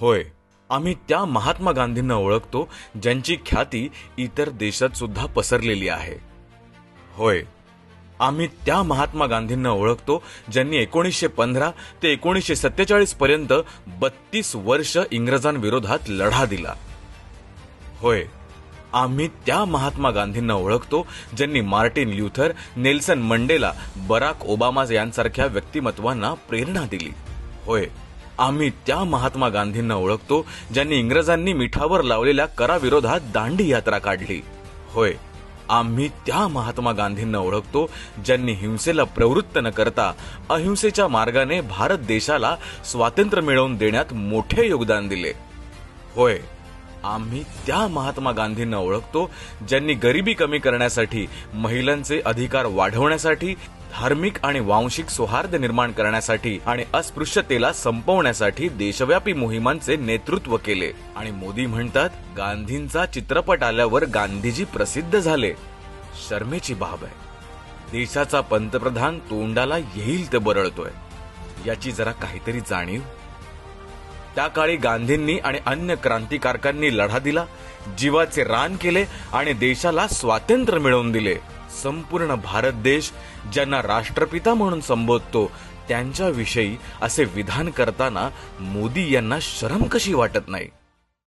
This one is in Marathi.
होय आम्ही त्या महात्मा गांधींना ओळखतो ज्यांची ख्याती इतर देशात सुद्धा पसरलेली आहे. होय आम्ही त्या महात्मा गांधींना ओळखतो ज्यांनी एकोणीसशे पंधरा ते एकोणीसशे सत्तेचाळीस पर्यंत बत्तीस वर्ष इंग्रजांविरोधात लढा दिला. होय आम्ही त्या महात्मा गांधींना ओळखतो ज्यांनी Martin Luther Nelson Mandela Barack Obama यांसारख्या व्यक्तिमत्वांना प्रेरणा दिली. होय आम्ही त्या महात्मा गांधींना ओळखतो ज्यांनी इंग्रजांनी मिठावर लावलेल्या कराविरोधात दांडी यात्रा काढली. होय आम्ही त्या महात्मा गांधींना ओळखतो ज्यांनी हिंसेला प्रवृत्त न करता अहिंसेच्या मार्गाने भारत देशाला स्वातंत्र्य मिळवून देण्यात मोठे योगदान दिले. होय आम्ही त्या महात्मा गांधींना ओळखतो ज्यांनी गरिबी कमी करण्यासाठी महिलांचे अधिकार वाढवण्यासाठी धार्मिक आणि वांशिक सौहार्द निर्माण करण्यासाठी आणि अस्पृश्यतेला संपवण्यासाठी देशव्यापी मोहिमांचे नेतृत्व केले. आणि मोदी म्हणतात गांधींचा चित्रपट आल्यावर गांधीजी प्रसिद्ध झाले. शर्मेची बाब आहे. देशाचा पंतप्रधान तोंडाला येईल ते बरळतोय. याची जरा काहीतरी जाणीव? त्या काळी गांधींनी आणि अन्य क्रांतिकारकांनी लढा दिला. जीवाचे रान केले आणि देशाला स्वातंत्र्य मिळवून दिले. संपूर्ण भारत देश ज्यांना राष्ट्रपिता म्हणून संबोधतो त्यांच्याविषयी असे विधान करताना मोदी यांना शरम कशी वाटत नाही?